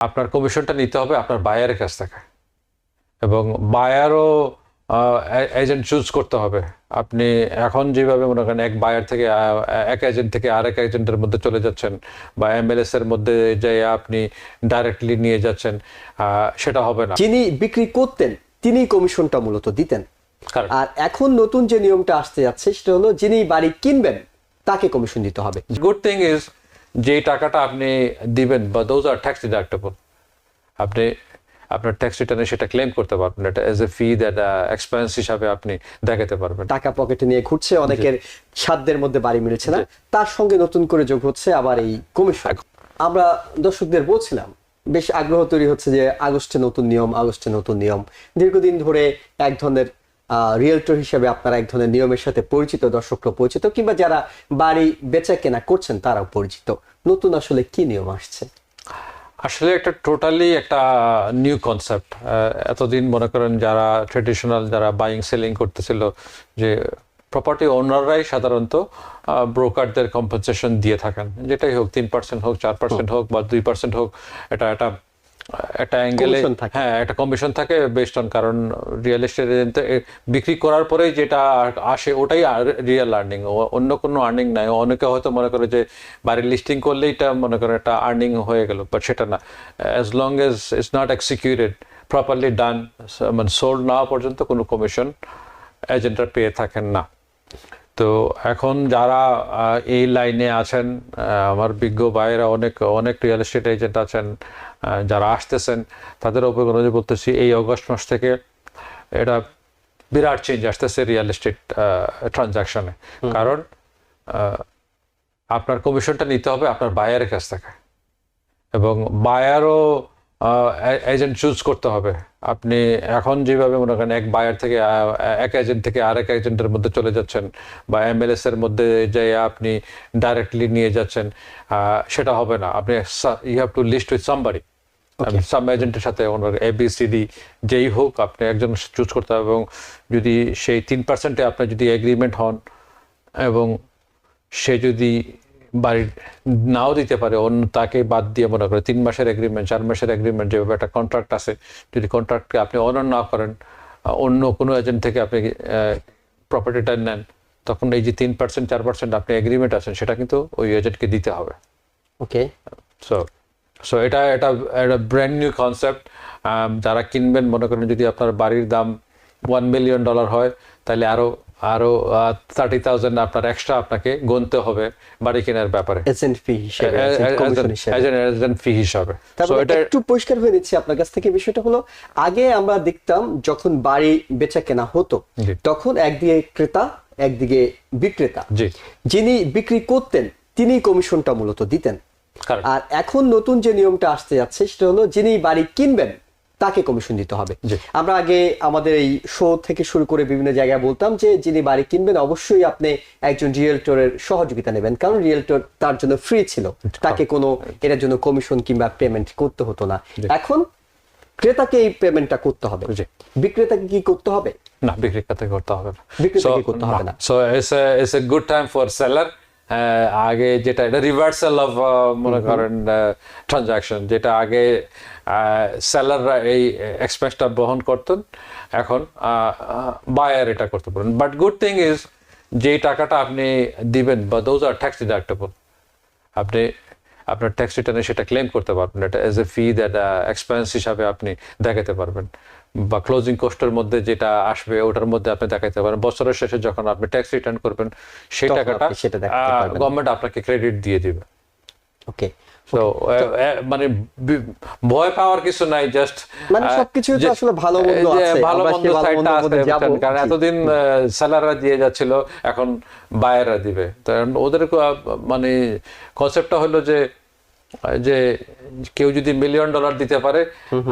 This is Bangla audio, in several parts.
আপনার কমিশনটা নিতে হবে আপনার বায়ারের কাছ থেকে। এবং বায়ারও এজেন্ট চুজ করতে হবে। আপনি এখন যেভাবে মনে করেন এক বায়ার থেকে এক এজেন্ট থেকে আরেক এজেন্টের মধ্যে চলে যাচ্ছেন বা এমএলএস এর মধ্যে যাই আপনি ডাইরেক্টলি নিয়ে যাচ্ছেন আহ, সেটা হবে না। যিনি বিক্রি করতেন তিনি কমিশনটা মূলত দিতেন. আর এখন নতুন যে নিয়মটা আসতে যাচ্ছে সেটা হলো যিনি বাড়ি কিনবেন তাকে কমিশন দিতে হবে। গুড থিং ইজ যে টাকাটা আপনি দিবেন বা দোজ আর ট্যাক্স ডিডাক্টেবল আপনি আপনার ট্যাক্স রিটার্নে সেটা ক্লেম করতে পারবেন। এটা as a fee that expense হিসাবে আপনি দেখাতে পারবেন। টাকা পকেটে নিয়ে ঘুরছে অনেকের সাধ্যের মধ্যে বাড়ি মিলছে না। তার সঙ্গে নতুন করে যোগ হচ্ছে আবার এই কমিশন আমরা দর্শকদের বলছিলাম বেশ আগ্রহ তৈরি হচ্ছে যে আগস্টে নতুন নিয়ম আগস্টে নতুন নিয়ম। দীর্ঘদিন ধরে এক ধরনের রিয়েলটর হিসেবে আপনারা এক ধরনের নিয়মের সাথে পরিচিত দর্শকরা পরিচিত কিংবা যারা বাড়ি বেচা কেনা করছেন তারাও পরিচিত। নতুন আসলে কি নিয়ম আসছে? আসলে একটা টোটালি একটা নিউ কনসেপ্ট এতদিন মনে করেন যারা ট্রেডিশনাল যারা বাইং সেলিং করতেছিল যে প্রপার্টি ওনাররাই সাধারণত ব্রোকারদের কম্পেনসেশন দিয়ে থাকেন। যেটাই হোক তিন পার্সেন্ট হোক চার পার্সেন্ট হোক বা দুই পার্সেন্ট হোক এটা একটা একটা অ্যাঙ্গেলে হ্যাঁ একটা কমিশন থাকে বেস্ট অন কারণ রিয়েল এস্টেট এজেন্ট বিক্রি করার পরেই যেটা আসে ওটাই রিয়েল আর্নিং অন্য কোনো আর্নিং নাই। অনেকে হয়তো মনে করে যে বাড়ির লিস্টিং করলেই এটা মনে করে একটা আর্নিং হয়ে গেল বাট সেটা না। As long as it's not executed properly done মানে সোল্ড না পর্যন্ত কোনো কমিশন এজেন্টরা পেয়ে থাকেন না। তো এখন যারা এই লাইনে আছেন আমার বিজ্ঞ ভাইয়েরা অনেক অনেক রিয়েল এস্টেট এজেন্ট আছেন যারা আসতেছেন তাদের অভিজ্ঞতা বলতেছি এই অগস্ট মাস থেকে এটা বিরাট চেঞ্জ আসতেছে রিয়েল এস্টেট ট্রানজাকশনে কারণ আপনার কমিশনটা নিতে হবে আপনার বায়ারের কাছ থেকে। এবং বায়ারও এজেন্ট চুজ করতে হবে। আপনি এখন যেভাবে মনে করেন এক বায়ার থেকে এক এজেন্ট থেকে আরেক এজেন্টের মধ্যে চলে যাচ্ছেন বা এমএলএস এর মধ্যে যাই আপনি ডাইরেক্টলি নিয়ে যাচ্ছেন সেটা হবে না। আপনি you have to list with somebody some এজেন্টের সাথে ওনার এবিসিডি যেই হোক আপনি একজন চুজ করতে হবে এবং যদি সেই তিন পার্সেন্টে আপনার যদি এগ্রিমেন্ট হন এবং সে যদি বাড়ির নাও দিতে পারে অন্য তাকে বাদ দিয়ে মনে করে তিন মাসের এগ্রিমেন্ট চার মাসের এগ্রিমেন্ট যেভাবে একটা কন্ট্রাক্ট আছে যদি কন্ট্রাক্টকে আপনি অনার না করেন অন্য কোনো এজেন্ট থেকে আপনি প্রপার্টিটা নেন তখন এই যে তিন পার্সেন্ট চার পার্সেন্ট আপনি এগ্রিমেন্ট আছেন সেটা কিন্তু ওই এজেন্টকে দিতে হবে। ওকে সো সো এটা এটা একটা ব্র্যান্ড নিউ কনসেপ্ট যারা কিনবেন মনে করেন যদি আপনার বাড়ির দাম ওয়ান মিলিয়ন ডলার হয় তাহলে আরও আরও থার্টি থাউজেন্ড আপনার এক্সট্রা আপনাকে গুনতে হবে বাড়ি কেনার ব্যাপারে। এজেন্ট ফি হিসেবে agent commission হিসেবে। এজেন্ট ফি হিসাবে। এটা একটু পরিষ্কার হয়ে নিচ্ছি আপনার কাছ থেকে বিষয়টা হলো আগে আমরা দেখতাম যখন বাড়ি বেচা কেনা হতো তখন একদিকে ক্রেতা একদিকে বিক্রেতা। যিনি বিক্রি করতেন তিনি কমিশনটা মূলত দিতেন। আর এখন নতুন যে নিয়মটা আসতে যাচ্ছে সেটা হলো যিনি বাড়ি কিনবেন তাকে কমিশন দিতে হবে। আমরা আগে আমাদের এই শো থেকে শুরু করে বিভিন্ন জায়গায় বলতাম যে যিনি বাড়ি কিনবেন অবশ্যই আপনি একজন রিয়েলটরের সহযোগিতা নেবেন। কারণ রিয়েলটর তার জন্য ফ্রি ছিল। তাকে কোনো এটার জন্য কমিশন কিংবা পেমেন্ট করতে হতো না। এখন ক্রেতাকে এই পেমেন্টটা করতে হবে। বিক্রেতাকে কি করতে হবে? না বিক্রি করতে হবে বিক্রেতাকে করতে হবে না। So it's it's a good time for seller আগে যেটা এটা রিভার্সাল অফ মনে করেন ট্রানজাকশন যেটা আগে সেলাররা এই এক্সপেন্সটা বহন করতেন। এখন বায়ার এটা করতে পারেন। বাট গুড থিং ইজ যেই টাকাটা আপনি দিবেন বা দোজ আর ট্যাক্স ডিডাক্টেবল আপনি আপনার ট্যাক্স রিটার্নে সেটা ক্লেম করতে পারবেন। এটা as a fee that expense হিসাবে আপনি দেখাতে পারবেন। বা ক্লোজিং কোস্টের মধ্যে যেটা আসবে ওটার মধ্যে আপনি দেখাতে পারবেন বছরের শেষে যখন আপনি ট্যাক্স রিটার্ন করবেন সেই টাকাটা গভর্নমেন্ট আপনাকে ক্রেডিট দিয়ে দিবে। ওকে তো মানে ভয় পাওয়ার কিছু নাই জাস্ট মানে সবকিছুই তো আসলে ভালো মন্দ আছে। ভালো মন্দ সাইডটা আছে? কারণ এতদিন সেলাররা দিয়ে যাচ্ছিল এখন বায়াররা দিবে। তো ওদের মানে কনসেপ্টটা হলো যে যে কেউ যদি মিলিয়ন ডলার দিতে পারে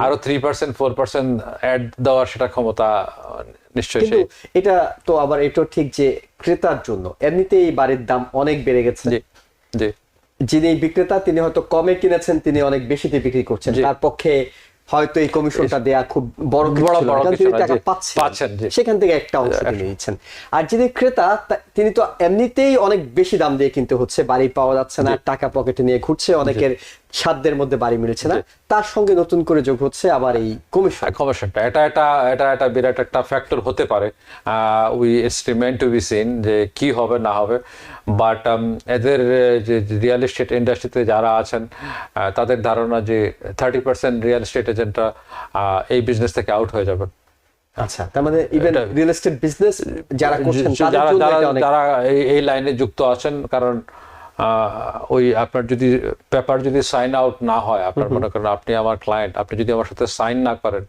আরও three percent four percent add দেওয়ার সেটা ক্ষমতা নিশ্চয়ই এটা তো আবার এটাও ঠিক যে ক্রেতার জন্য এমনিতেই বাড়ির দাম অনেক বেড়ে গেছে। জি জি। যিনি বিক্রেতা তিনি হয়তো কমে কিনেছেন তিনি অনেক বেশিতে বিক্রি করছেন। তার পক্ষে হয়তো এই কমিশনটা দেয়া খুব বড় বড়- বড় তিনি টাকা পাচ্ছেন। পাচ্ছেন, সেখান থেকে একটা অংশ তিনি নিচ্ছেন আর যিনি ক্রেতা তিনি তো এমনিতেই অনেক বেশি দাম দিয়ে কিনতে হচ্ছে। বাড়ি পাওয়া যাচ্ছে না টাকা পকেটে নিয়ে ঘুরছে অনেকের সাধ্যের মধ্যে বাড়ি মিলছে না। তার সঙ্গে নতুন করে যোগ হচ্ছে আবার এই কমিশন কমিশনটা এটা এটা এটা এটা বিরাট একটা ফ্যাক্টর হতে পারে। We estimate to be seen যে কি হবে না হবে। বাট এদের যে রিয়েল এস্টেট ইন্ডাস্ট্রিতে যারা আছেন তাদের ধারণা যে থার্টি পার্সেন্ট রিয়েল এস্টেট এজেন্টরা এই বিজনেস থেকে আউট হয়ে যাবে। আচ্ছা তার মানে ইভেন রিয়েল এস্টেট বিজনেস যারা করছেন যারা এই লাইনে যুক্ত আছেন কারণ ওই আপনার যদি পেপার যদি সাইন আউট না হয় আপনার মনে করেন আপনি আমার ক্লায়েন্ট আপনি যদি আমার সাথে সাইন না করেন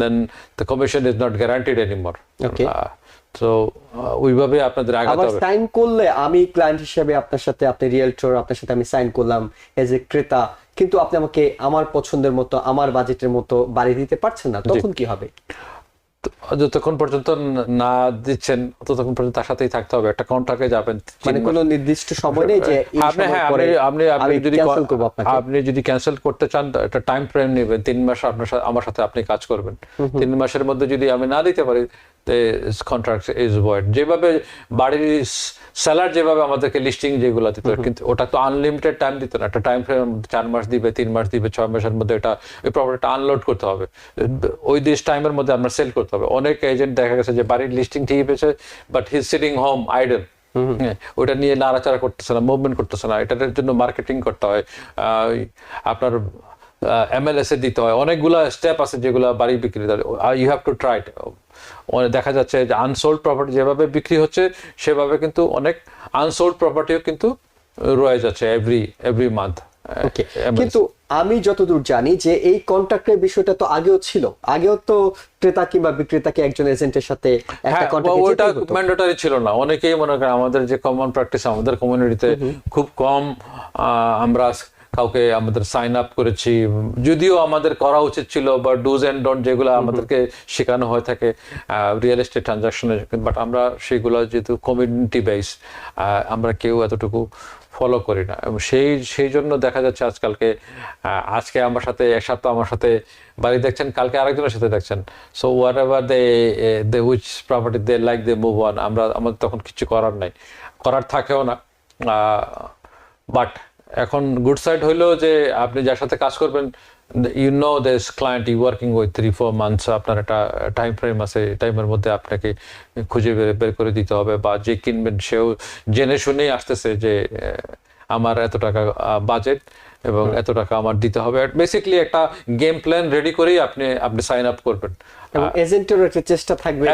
then the commission is not guaranteed anymore. তো ওইভাবে আপনাদের আগাতে হবে। সাইন করলে আমি ক্লায়েন্ট হিসেবে আপনার সাথে আপনি রিয়েলটর আপনার সাথে আমি সাইন করলাম এজ এ ক্রেতা কিন্তু আপনি আমাকে আমার পছন্দের মতো আমার বাজেটের মতো বাড়ি দিতে পারছেন না তখন কি হবে? যতক্ষণ পর্যন্ত না দিচ্ছেন ততক্ষণ পর্যন্ত তার সাথেই থাকতে হবে। একটা কন্ট্রাক্টে যাবেন। মানে কোনো নির্দিষ্ট সময় নেই যে আপনি হ্যাঁ আপনি আপনি যদি আপনি যদি ক্যান্সেল করতে চান একটা টাইম ফ্রেম নেবেন। তিন মাস আপনার সাথে আমার সাথে আপনি কাজ করবেন। তিন মাসের মধ্যে যদি আমি না দিতে পারি কন্ট্রাক্ট ইজ ভয়েড যেভাবে বাড়ির স্যালার যেভাবে আমাদেরকে লিস্টিং যেগুলো দিত কিন্তু ওটা তো আনলিমিটেড টাইম দিত না। একটা টাইম ফ্রেম চার মাস দিবে তিন মাস দিবে ছয় মাসের মধ্যে এটা ওই প্রপার্টিটা আনলোড করতে হবে। ওই দিস টাইমের মধ্যে আপনার সেল করতে হবে। অনেক এজেন্ট দেখা গেছে যে বাড়ির লিস্টিং ঠিক পেয়েছে but his sitting home idle হ্যাঁ, ওটা নিয়ে নাড়াচাড়া করতেছে না মুভমেন্ট করতেছে না। এটার জন্য মার্কেটিং করতে হয়। আপনার এমএলএস এ দিতে হয়। অনেকগুলা স্টেপ আছে যেগুলো বাড়ি বিক্রি ইউ হ্যাভ টু ট্রাই দেখা যাচ্ছে যে আনসোল্ড প্রপার্টি যেভাবে বিক্রি হচ্ছে সেভাবে কিন্তু অনেক আনসোল্ড প্রপার্টিও কিন্তু রয়ে যাচ্ছে এভরি এভরি মান্থ কিন্তু আমি যতদূর জানি যে এই কন্ট্রাক্টের বিষয়টা তো আগেও ছিল। আগেও তো ক্রেতা কিংবা বিক্রেতাকে একজন এজেন্টের সাথে হ্যাঁ ওটা ম্যান্ডেটরি ছিল না। অনেকেই মনে করেন আমাদের যে কমন প্র্যাকটিস আমাদের কমিউনিটিতে খুব কম আহ, আমরা কাউকে আমাদের সাইন আপ করেছি। যদিও আমাদের করা উচিত ছিল বা ডুজ এন্ড ডন্ট যেগুলো আমাদেরকে শেখানো হয়ে থাকে রিয়েল এস্টেট ট্রানজাকশনে বাট আমরা সেগুলো যেহেতু কমিউনিটি বেস আমরা কেউ এতটুকু ফলো করি না। এবং সেই সেই জন্য দেখা যাচ্ছে আজকালকে আজকে আমার সাথে এক সপ্তাহ আমার সাথে বাড়ি দেখছেন কালকে আরেকজনের সাথে দেখছেন। So whatever they they which property they like they move on আমরা আমাদের তখন কিছু করার নাই। করার থাকেও না। বাট এখন গুড সাইড হইল যে আপনি যার সাথে কাজ করবেন you know this client you working with three four months আপনার একটা টাইম ফ্রেম আছে টাইমের মধ্যে আপনাকে খুঁজে বের করে দিতে হবে বা যে কিনবেন সেও জেনে শুনেই আসতেছে যে আমার এত টাকা বাজেট এবং এত টাকা আমার দিতে হবে। বেসিক্যালি একটা গেম প্ল্যান রেডি করেই আপনি আপনি সাইন আপ করবেন। এবং এজেন্টের একটা চেষ্টা থাকবে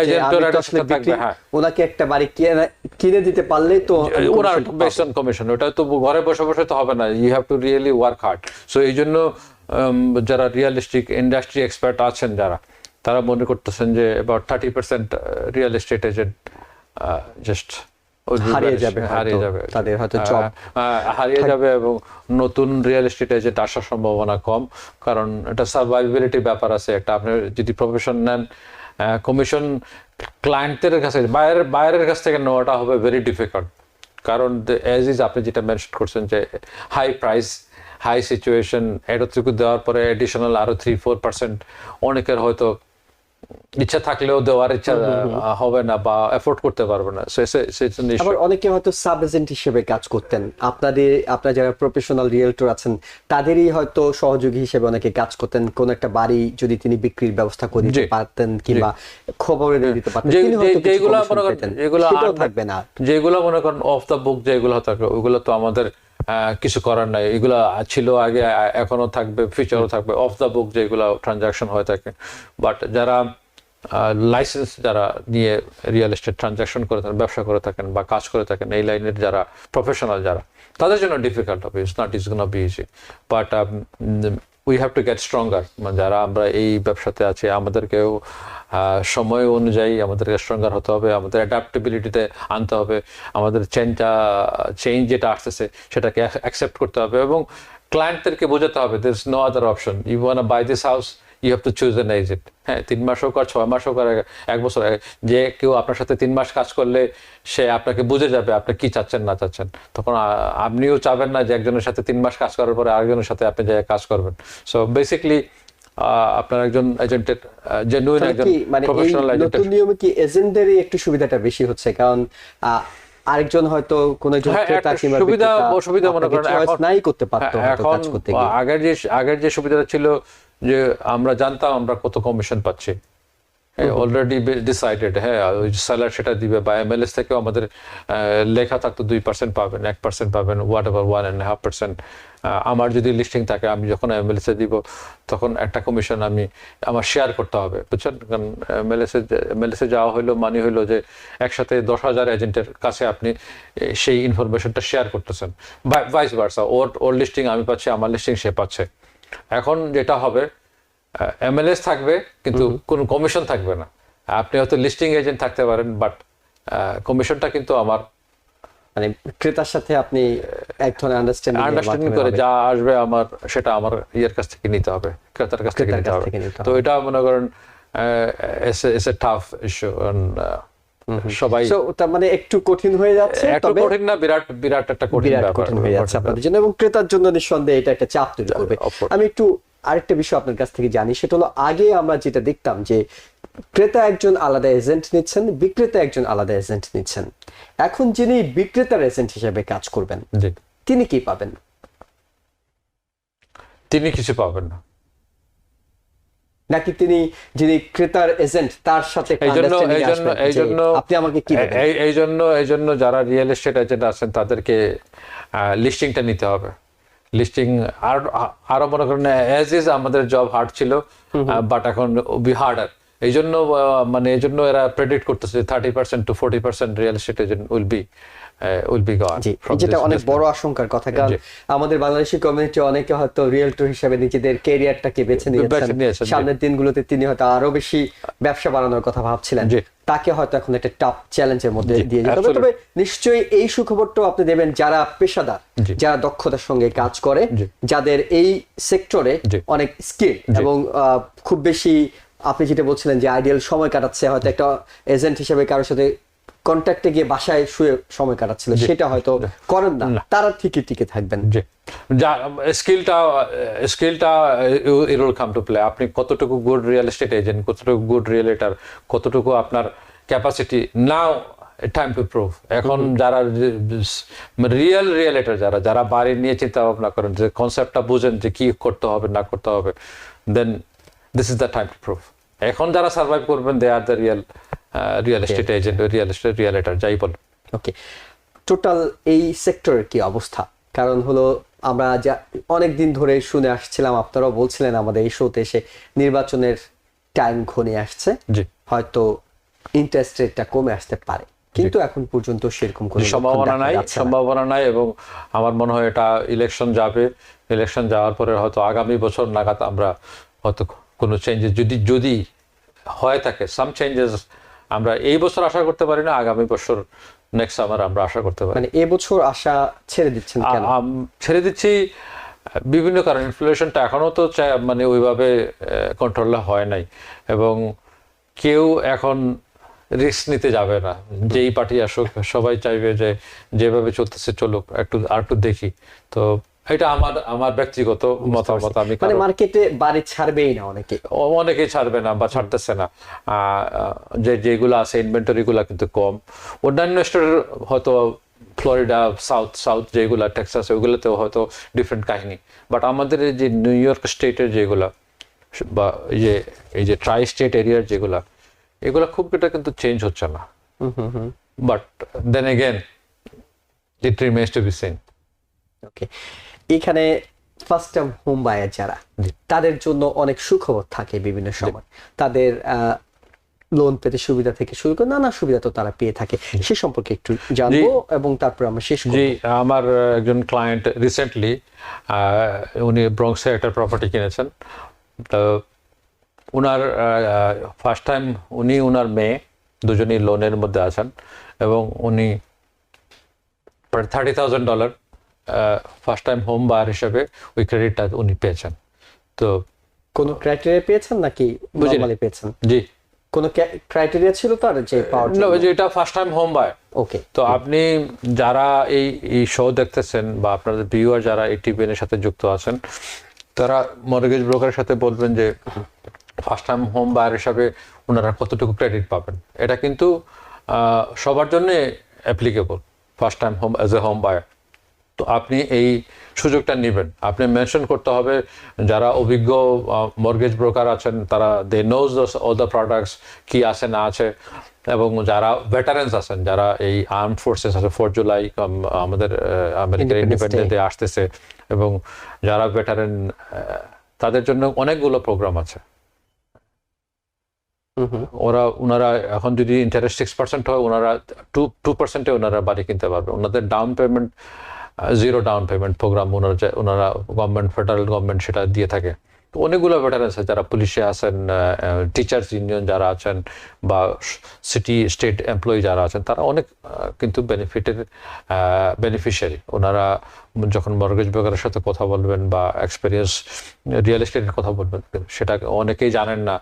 হ্যাঁ। ওনাকে একটা বাড়ি কিনে কিনে দিতে পারলেই তো। বেস্ট অন কমিশন ওটা তো ঘরে বসে বসে তো হবে না। You have to really work hard so এই জন্য যারা রিয়েলিস্টিক ইন্ডাস্ট্রি এক্সপার্ট আছেন যারা তারা মনে করতেছেন যে about thirty percent real estate agent just হারিয়ে যাবে হারিয়ে যাবে। তাদের হয়তো আহ, হারিয়ে যাবে এবং নতুন রিয়েল এস্টেট এজেন্ট আসার সম্ভাবনা কম কারণ এটা সার্ভাইবিলিটি ব্যাপার আছে। একটা আপনি যদি প্রফেশন নেন কমিশন ক্লায়েন্টের কাছে বাইরের বাইরের কাছ থেকে নেওয়াটা হবে ভেরি ডিফিকাল্ট কারণ অ্যাজ ইজ আপনি যেটা মেনশন করছেন যে হাই প্রাইস হাই সিচুয়েশন এতটুকু দেওয়ার পরে এডিশনাল আরও থ্রি ফোর পার্সেন্ট অনেকের হয়তো ইচ্ছা থাকলেও দেওয়ার ইচ্ছা হবে না বা এফোর্ড করতে পারবে না। আবার অনেকে হয়তো সাব এজেন্ট হিসেবে কাজ করতেন। আপনাদের আপনার যারা প্রফেশনাল রিয়েলটর আছেন তাদেরই হয়তো সহযোগী হিসেবে অনেকে কাজ করতেন। কোন একটা বাড়ি যদি তিনি বিক্রির ব্যবস্থা করে দিতে পারতেন কিংবা খবরে দিয়ে দিতে পারতেন যেগুলো মনে করেন যেগুলো থাকবে না। যেগুলো মনে করেন অফ দ্য বুক যেগুলো থাকে ওগুলো তো আমাদের কিছু করার নাই। এগুলো ছিল আগে এখনও থাকবে ফিউচারও থাকবে অফ দ্য বুক যেগুলো ট্রানজাকশন হয়ে থাকে। বাট যারা লাইসেন্স যারা নিয়ে রিয়েল এস্টেট ট্রানজাকশন করে থাকেন, ব্যবসা করে থাকেন বা কাজ করে থাকেন, এই লাইনের যারা প্রফেশনাল যারা, তাদের জন্য ডিফিকাল্ট হবে। It's not is gonna be easy but we have to get stronger যারা আমরা এই ব্যবসাতে আছি, আমাদেরকেও সময় অনুযায়ী আমাদেরকে স্ট্রঙ্গার হতে হবে, আমাদের অ্যাডাপ্টেবিলিটিতে আনতে হবে, আমাদের চেঞ্জটা চেঞ্জ যেটা আসতেছে সেটাকে অ্যাকসেপ্ট করতে হবে এবং ক্লায়েন্টদেরকে বোঝাতে হবে there is no other option you want buy this house you have to choose an agent হ্যাঁ তিন মাস হোক আর ছয় মাস হোক আর এক বছর আগে যে কেউ আপনার সাথে তিন মাস কাজ করলে সে আপনাকে বুঝে যাবে আপনি কি চাচ্ছেন, না চাচ্ছেন। তখন আপনিও চাবেন না যে একজনের সাথে তিন মাস কাজ করার পরে আরেকজনের সাথে আপনি যে কাজ করবেন। সো বেসিকলি আপনার একজন এজেন্টের জেনুইন একজন মানে প্রফেশনাল এজেন্টের নতুন নিয়মে কি এজেন্টদেরই একটু সুবিধাটা বেশি হচ্ছে? কারণ আরেকজন হয়তো কোন একজন হ্যাঁ, কিংবা সুবিধা অসুবিধা মনে করেন এখন- নাই করতে পারতো হ্যাঁ, এখন কাজ করতে আগের যে আগের যে সুবিধাটা ছিল যে আমরা জানতাম আমরা কত কমিশন পাচ্ছি। অলরেডি ডিসাইডেড হ্যাঁ ওই সেলার সেটা দিবে বা এমএলএস থেকেও আমাদের লেখা থাকতো দুই পার্সেন্ট পাবেন এক পার্সেন্ট পাবেন whatever one and half percent আমার যদি লিস্টিং থাকে আমি যখন এমএলএস এ দিব তখন একটা কমিশন আমি আমার শেয়ার করতে হবে বুঝছেন? কারণ এমএলএস এ এমএলএস এ যাওয়া হইল মানে হইল যে একসাথে দশ হাজার এজেন্টের কাছে আপনি সেই ইনফরমেশনটা শেয়ার করতেছেন। ভাইস ভার্সা ওর ওর লিস্টিং আমি পাচ্ছি আমার লিস্টিং সে পাচ্ছে। এখন যেটা হবে এমএলএস থাকবে কিন্তু কোনো কমিশন থাকবে না। আপনি হয়তো লিস্টিং এজেন্ট থাকতে পারেন বাট কমিশনটা কিন্তু আমার মানে ক্রেতার সাথে আপনি এক ধরনের আন্ডারস্ট্যান্ডিং আন্ডারস্ট্যান্ডিং করে যা আসবে আমার সেটা আমার ইয়ের কাছ থেকে নিতে হবে ক্রেতার কাছ থেকে নিতে হবে। তো এটা মনে করেন এস এ টাফ ইস্যু সবাই তার মানে একটু কঠিন হয়ে যাচ্ছে তবে কঠিন না বিরাট বিরাট একটা কঠিন ব্যাপার কঠিন হয়ে যাচ্ছে আপনাদের জন্য এবং ক্রেতার জন্য নিঃসন্দেহে এটা একটা চাপ তৈরি করবে। আমি একটু আরেকটা বিষয় আপনার কাছ থেকে জানি সেটা হলো আগে আমরা যেটা দেখতাম যে ক্রেতা একজন আলাদা এজেন্ট নিচ্ছেন বিক্রেতা একজন আলাদা এজেন্ট নিচ্ছেন। এখন যিনি বিক্রেতার এজেন্ট হিসেবে কাজ করবেন তিনি কি পাবেন? তিনি কিছু পাবেন না। নাকি তিনি যিনি ক্রেতার এজেন্ট তার সাথে আপনি আমাকে কি এই জন্য এই জন্য যারা রিয়েল এস্টেট এজেন্ট আছেন তাদেরকে লিস্টিংটা নিতে হবে। লিস্টিং আর আরও মনে করেন অ্যাজ ইজ আমাদের জব হার্ড ছিল বাট এখন বি হার্ডার এই জন্য মানে এই জন্য এরা প্রেডিক্ট করতেছে thirty percent to forty percent real estate agent will be will be gone যেটা অনেক বড় আশঙ্কার কথা কারণ আমাদের বাংলাদেশি কমিউনিটি অনেকে হয়তো রিয়েলটর হিসেবে নিজেদের ক্যারিয়ারটাকে বেছে নিয়েছেন, সামনের দিনগুলোতে তিনি হয়তো আরও বেশি ব্যবসা বাড়ানোর কথা ভাবছিলেন। তাকে হয়তো এখন একটা টাফ চ্যালেঞ্জের মধ্যে দিয়ে যেতে হবে। তবে নিশ্চয়ই এই সুখবরটাও আপনি দেবেন যারা পেশাদার যারা দক্ষতার সঙ্গে কাজ করে যাদের এই সেক্টরে অনেক স্কিল এবং আহ, খুব বেশি আপনি যেটা বলছিলেন যে আইডিয়াল সময় কাটাচ্ছে হয়তো একটা এজেন্ট হিসেবে কারোর সাথে কন্ট্যাক্টে গিয়ে বাসায় শুয়ে সময় কাটাচ্ছিল। সেটা হয়তো করেন না। তারা ঠিকই টিকে থাকবেন। যা স্কিলটা স্কিলটা it will come to play আপনি কতটুকু গুড রিয়েল এস্টেট এজেন্ট কতটুকু গুড রিয়েলেটার কতটুকু আপনার capacity now time to prove এখন যারা রিয়েল রিয়েলেটার যারা যারা বাড়ি নিয়ে চিন্তা ভাবনা করেন যে কনসেপ্টটা বুঝেন যে কি করতে হবে না করতে হবে then this is the time to prove এখন যারা সার্ভাইভ করবেন they are the real real estate agent real estate realtor যাই বল। ওকে টোটাল এই সেক্টরের কি অবস্থা? কারণ হলো আমরা যা অনেক দিন ধরে শুনে আসছিলাম আপনারাও বলছিলেন আমাদের এই শোতে এসে নির্বাচনের টাইম ঘনিয়ে আসছে। হয়তো ইন্টারেস্ট রেটটা কমে আসতে পারে। কিন্তু এখন পর্যন্ত সেরকম কোনো সম্ভাবনা নাই সম্ভাবনা নাই এবং আমার মনে হয় এটা ইলেকশন যাবে। ইলেকশন যাওয়ার পরে হয়তো আগামী বছর নাগাদ আমরা হয়তো কোনো চেঞ্জেস যদি যদি হয় থাকে সাম চেঞ্জেস আমরা এই বছর আশা করতে পারি না আগামী বছর নেক্সট সামার আমরা আশা করতে পারি। মানে এবছর আশা ছেড়ে দিচ্ছেন কেন? ছেড়ে দিচ্ছি বিভিন্ন কারণ। ইনফ্লেশনটা এখনও তো মানে ওইভাবে কন্ট্রোলে হয় নাই। এবং কেউ এখন রিস্ক নিতে যাবে না। যেই পার্টি আসুক সবাই চাইবে যে যেভাবে চলতেছে চলুক একটু আর একটু দেখি। তো এটা আমার আমার ব্যক্তিগত মতামত আমি মানে মার্কেটে বাড়ি ছাড়বেই না অনেকে। অনেকেই ছাড়বে না বা ছাড়তেছে না। যে যেগুলো আছে ইনভেন্টরি গুলা কিন্তু কম। অন্যান্য স্টেটের হয়তো ফ্লোরিডা সাউথ সাউথ যেগুলা টেক্সাস ওগুলোতেও হয়তো ডিফারেন্ট কাহিনী। বাট আমাদের এই যে নিউ ইয়র্ক স্টেটের যেগুলা বা এই যে এই যে ট্রাই স্টেট এরিয়ার যেগুলা এগুলা খুব এটা কিন্তু চেঞ্জ হচ্ছে না। But then again it remains to be same okay এখানে ফার্স্ট টাইম হোম বায়ার যারা তাদের জন্য অনেক সুখবর থাকে বিভিন্ন সময়। তাদের লোন পেতে সুবিধা থেকে শুরু করে নানা সুবিধা তো তারা পেয়ে থাকে। সে সম্পর্কে একটু জানব এবং তারপর আমরা শেষ করব। জি আমার একজন ক্লায়েন্ট রিসেন্টলি উনি ব্রঙ্কসে একটা প্রপার্টি কিনেছেন। তো উনার ফার্স্ট টাইম উনি উনার মেয়ে দুজনই লোনের মধ্যে আছেন এবং উনি thirty thousand dollar first time home buyer হিসেবে ওই ক্রেডিটটা উনি পেয়েছেন। তো কোনো ক্রাইটেরিয়া পেয়েছেন নাকি। নর্মালি পেয়েছেন? জি। কোনো ক্রাইটেরিয়া ছিল তার যে পাওয়ার না, যে এটা first time home buyer okay তো আপনি যারা এই এই শো দেখতেছেন বা আপনাদের ভিউয়ার যারা এই টিভিএন এর সাথে যুক্ত আছেন তারা মর্গেজ ব্রোকারের সাথে বলবেন যে ফার্স্ট টাইম হোম বায়ার হিসাবে ওনারা কতটুকু ক্রেডিট পাবেন। এটা কিন্তু সবার জন্য applicable first time home as a home buyer তো আপনি এই সুযোগটা নেবেন। আপনি মেনশন করতে হবে যারা অভিজ্ঞ মর্গেজ ব্রোকার আছেন তারা they knows all the products কি আছে না আছে। এবং যারা ভেটারেন্স আছেন যারা এই আর্ম ফোর্সেস আছে ফোর জুলাই আমাদের আমেরিকার ইন্ডিপেন্ডেন্ট ডে আসতেছে। এবং যারা ভেটারেন তাদের জন্য অনেকগুলো প্রোগ্রাম আছে। ওরা ওনারা এখন যদি ইন্টারেস্ট সিক্স পার্সেন্ট হয় ওনারা টু টু পার্সেন্টে ওনারা বাড়ি কিনতে পারবে। ওনাদের down payment zero down payment program ওনারা ওনারা গভর্নমেন্ট ফেডারেল গভর্নমেন্ট সেটা দিয়ে থাকে। তো অনেকগুলো ভেটারেন্স আছে যারা পুলিশে আছেন টিচার্স ইউনিয়ন যারা আছেন বা সিটি স্টেট এমপ্লয়ি যারা আছেন তারা অনেক কিন্তু বেনিফিটের বেনিফিশিয়ারি ওনারা যখন মর্গেজ ব্রোকারের সাথে কথা বলবেন বা এক্সপিরিয়েন্স রিয়েল এস্টেটের কথা বলবেন সেটা অনেকেই জানেন না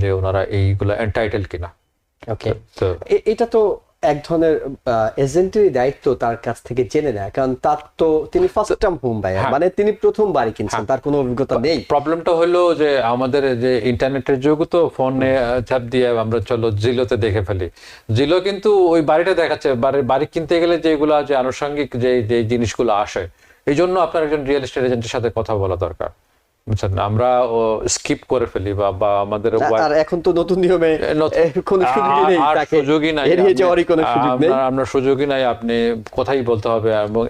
যে ওনারা এইগুলো এন্টাইটেল কিনা। ওকে তো এটা তো এক ধরনের এজেন্টেরই দায়িত্ব তার কাছ থেকে জেনে নেয়। কারণ তার তো তিনি ফার্স্ট টাইম হোম বায়ার হ্যাঁ। মানে তিনি প্রথম বাড়ি কিনছেন তার কোনো অভিজ্ঞতা নেই। প্রবলেমটা হলো যে আমাদের যে ইন্টারনেটের যুগ তো ফোনে চাপ দিয়ে আমরা চলো জিলোতে দেখে ফেলি। জিলো কিন্তু ওই বাড়িটা দেখাচ্ছে বাড়ি বাড়ি কিনতে গেলে যেগুলো যে আনুষঙ্গিক যে যে জিনিসগুলো আসে এই জন্য আপনার একজন রিয়েল এস্টেট এজেন্টের সাথে কথা বলা দরকার। বুঝছেন আমরা স্কিপ করে ফেলি বা বা আমাদের আর এখন তো নতুন নিয়মে কোনো সুযোগই নেই তাকে সুযোগই নাই এড়িয়ে আপনি- যাওয়ারই কোনো সুযোগ নেই। আপনার সুযোগই নাই আপনি কথাই বলতে হবে এবং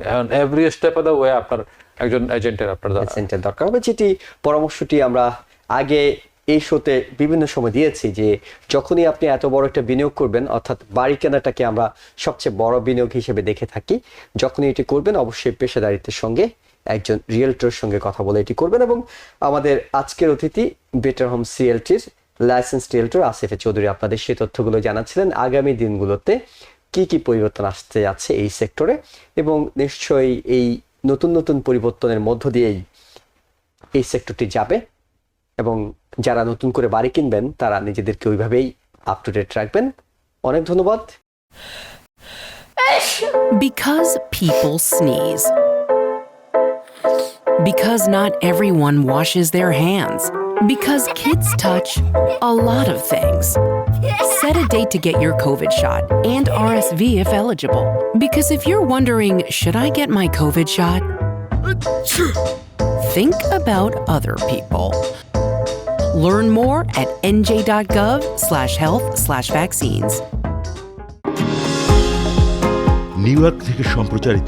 every step of the way আপনার একজন এজেন্টের আপনার। এজেন্টের দরকার হবে। যেটি পরামর্শটি আমরা আগে এই শোতে বিভিন্ন সময় দিয়েছি যে যখনই আপনি এত বড় একটা বিনিয়োগ করবেন অর্থাৎ বাড়ি কেনাটাকে আমরা সবচেয়ে বড় বিনিয়োগ হিসেবে দেখে থাকি যখনই এটি করবেন অবশ্যই পেশাদারিত্বের সঙ্গে একজন রিয়েলটর সঙ্গে কথা বলে এটি করবেন এবং আমাদের আজকের অতিথি বেটার হোম সিএলটির লাইসেন্স রিয়েলটর আসিফে চৌধুরী আপনাদের সেই তথ্যগুলো জানাচ্ছিলেন। আগামী দিনগুলোতে কি কি পরিবর্তন আসতে যাচ্ছে এই সেক্টরে এবং নিশ্চয়ই এই নতুন নতুন পরিবর্তনের মধ্য দিয়েই এই সেক্টরটি যাবে এবং যারা নতুন করে বাড়ি কিনবেন, তারা নিজেদেরকে ওইভাবেই আপ টু ডেট রাখবেন। অনেক ধন্যবাদ। Because people sneeze. Because not everyone washes their hands. Because kids touch a lot of things. Set a date to get your COVID shot and RSV if eligible. Because if you're wondering, should I get my COVID shot? Think about other people. Learn more at nj.gov slash health slash vaccines. New York থেকে সম্প্রচারিত